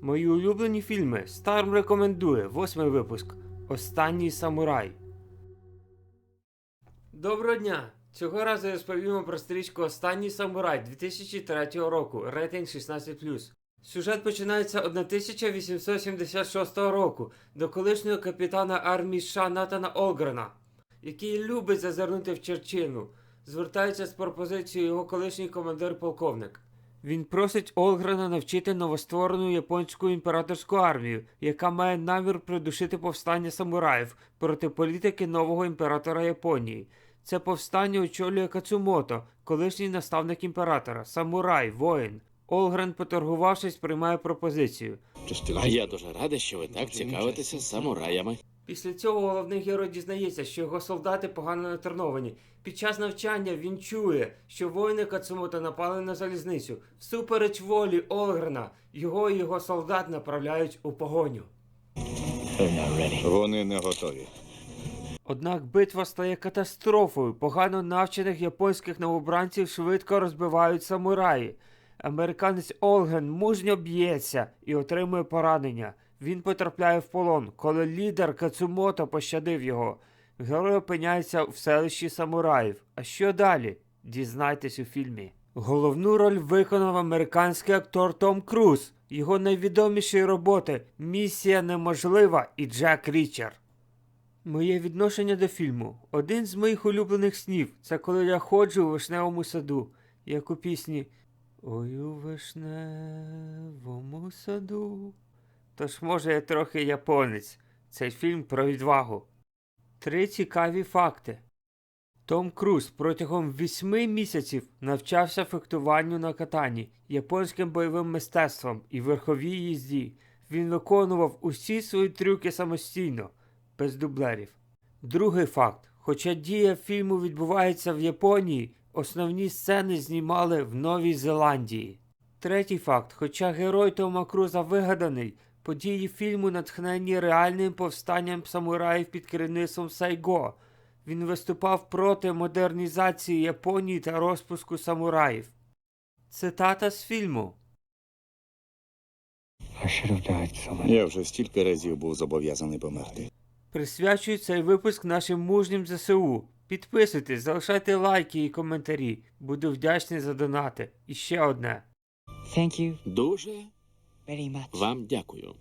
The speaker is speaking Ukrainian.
Мої улюблені фільми. Старм рекомендує. Восьмий випуск. Останній самурай. Доброго дня! Цього разу розповімо про стрічку Останній самурай 2003 року. Рейтинг 16. Сюжет починається 1876 року до колишнього капітана армії США Натана Олгрена, який любить зазирнути в Черчину. Звертається з пропозицією його колишній командир полковник. Він просить Олгрена навчити новостворену японську імператорську армію, яка має намір придушити повстання самураїв проти політики нового імператора Японії. Це повстання очолює Кацумото, колишній наставник імператора, самурай, воїн. Олгрен, поторгувавшись, приймає пропозицію. Я дуже радий, що ви так цікавитеся самураями. Після цього головний герой дізнається, що його солдати погано натреновані. Під час навчання він чує, що воїни Кацумото напали на залізницю. Всупереч волі Олгрена, його і його солдат направляють у погоню. Вони не готові. Однак битва стає катастрофою. Погано навчених японських новобранців швидко розбивають самураї. Американець Олген мужньо б'ється і отримує поранення. Він потрапляє в полон, коли лідер Кацумото пощадив його. Герой опиняється в селищі самураїв. А що далі? Дізнайтесь у фільмі. Головну роль виконав американський актор Том Круз. Його найвідоміші роботи Місія неможлива і Джек Річер. Моє відношення до фільму. Один з моїх улюблених снів це коли я ходжу у вишневому саду, як у пісні Ой у вишневому саду. Тож, може, я трохи японець. Цей фільм про відвагу. Три цікаві факти. Том Круз протягом вісьми місяців навчався фехтуванню на катані, японським бойовим мистецтвом і верховій їзді. Він виконував усі свої трюки самостійно, без дублерів. Другий факт: хоча дія фільму відбувається в Японії, основні сцени знімали в Новій Зеландії. Третій факт: хоча герой Тома Круза вигаданий, події фільму натхнені реальним повстанням самураїв під керівництвом Сайго. Він виступав проти модернізації Японії та розпуску самураїв. Цитата з фільму. Я вже стільки разів був зобов'язаний померти. Присвячую цей випуск нашим мужнім ЗСУ. Підписуйтесь, залишайте лайки і коментарі. Буду вдячний за донати. І ще одне. Thank you Дуже. вам дякую.